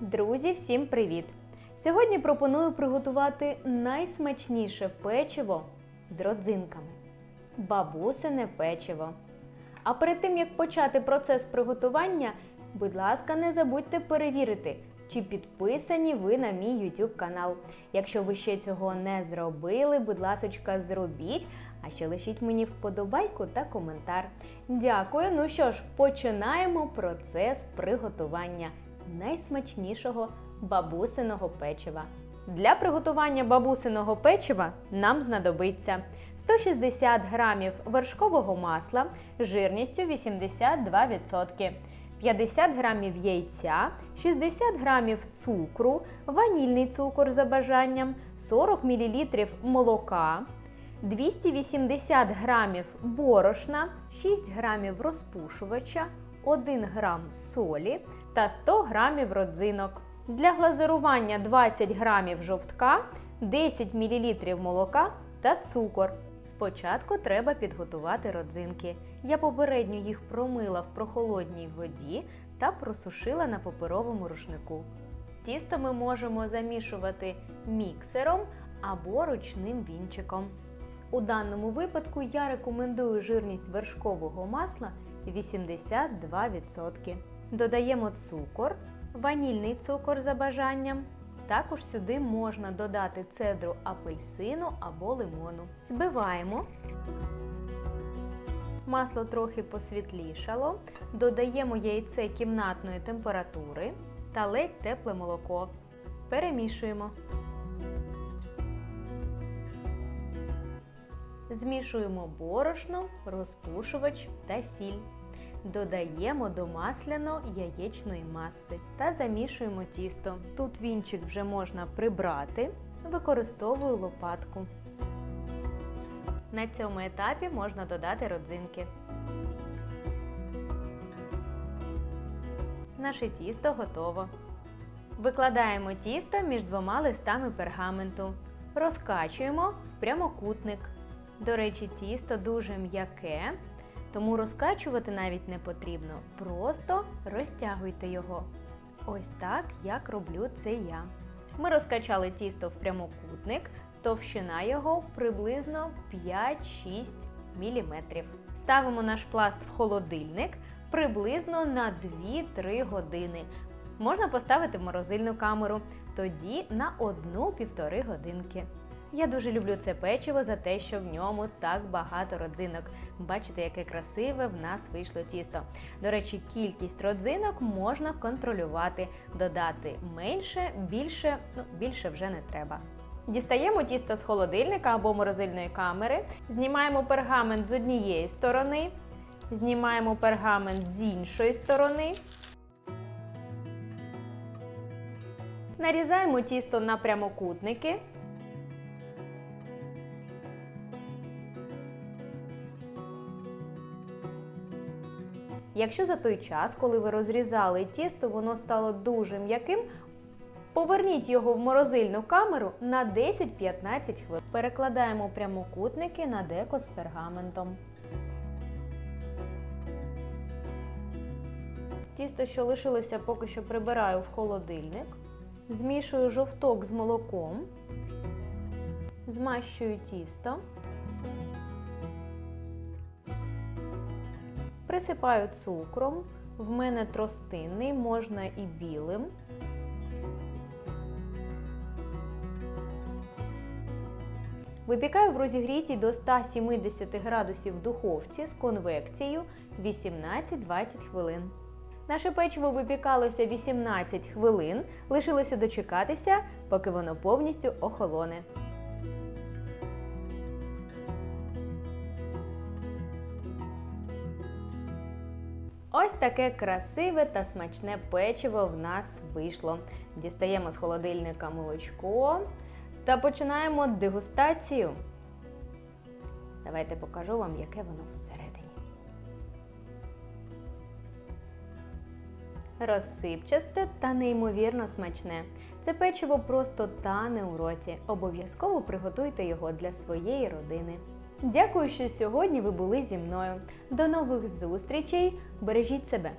Друзі, всім привіт! Сьогодні пропоную приготувати найсмачніше печиво з родзинками бабусине печиво. А перед тим як почати процес приготування, будь ласка, не забудьте перевірити, чи підписані ви на мій YouTube канал. Якщо ви ще цього не зробили, будь ласка, зробіть, а ще лишіть мені вподобайку та коментар. Дякую. Ну що ж, починаємо процес приготування найсмачнішого бабусиного печива. Для приготування бабусиного печива нам знадобиться 160 грамів вершкового масла жирністю 82%, 50 грамів яйця, 60 грамів цукру, ванільний цукор за бажанням, 40 мл молока, 280 грамів борошна, 6 грамів розпушувача, 1 грам солі та 100 грамів родзинок. Для глазирування 20 грамів жовтка, 10 мл молока та цукор. Спочатку треба підготувати родзинки. Я попередньо їх промила в прохолодній воді та просушила на паперовому рушнику. Тісто ми можемо замішувати міксером або ручним вінчиком. У даному випадку я рекомендую жирність вершкового масла 82%. Додаємо цукор, ванільний цукор за бажанням. Також сюди можна додати цедру апельсину або лимону. Збиваємо. Масло трохи посвітлішало. Додаємо яйце кімнатної температури та ледь тепле молоко. Перемішуємо. Змішуємо борошно, розпушувач та сіль. Додаємо до масляно-яєчної маси та замішуємо тісто. Тут вінчик вже можна прибрати, використовую лопатку. На цьому етапі можна додати родзинки. Наше тісто готово. Викладаємо тісто між двома листами пергаменту. Розкачуємо прямокутник. До речі, тісто дуже м'яке, тому розкачувати навіть не потрібно. Просто розтягуйте його. Ось так, як роблю це я. Ми розкачали тісто в прямокутник, товщина його приблизно 5-6 мм. Ставимо наш пласт в холодильник приблизно на 2-3 години. Можна поставити в морозильну камеру, тоді на 1-1,5 годинки. Я дуже люблю це печиво за те, що в ньому так багато родзинок. Бачите, яке красиве в нас вийшло тісто. До речі, кількість родзинок можна контролювати, додати менше, більше, ну більше вже не треба. Дістаємо тісто з холодильника або морозильної камери, знімаємо пергамент з однієї сторони, знімаємо пергамент з іншої сторони. Нарізаємо тісто на прямокутники. Якщо за той час, коли ви розрізали тісто, воно стало дуже м'яким, поверніть його в морозильну камеру на 10-15 хвилин. Перекладаємо прямокутники на деко з пергаментом. Тісто, що лишилося, поки що прибираю в холодильник. Змішую жовток з молоком, змащую тісто. Присипаю цукром, в мене тростинний, можна і білим. Випікаю в розігрітій до 170 градусів духовці з конвекцією 18-20 хвилин. Наше печиво випікалося 18 хвилин, лишилося дочекатися, поки воно повністю охолоне. Ось таке красиве та смачне печиво в нас вийшло. Дістаємо з холодильника молочко та починаємо дегустацію. Давайте покажу вам, яке воно всередині. Розсипчасте та неймовірно смачне. Це печиво просто тане у роті. Обов'язково приготуйте його для своєї родини. Дякую, що сьогодні ви були зі мною. До нових зустрічей! Бережіть себе!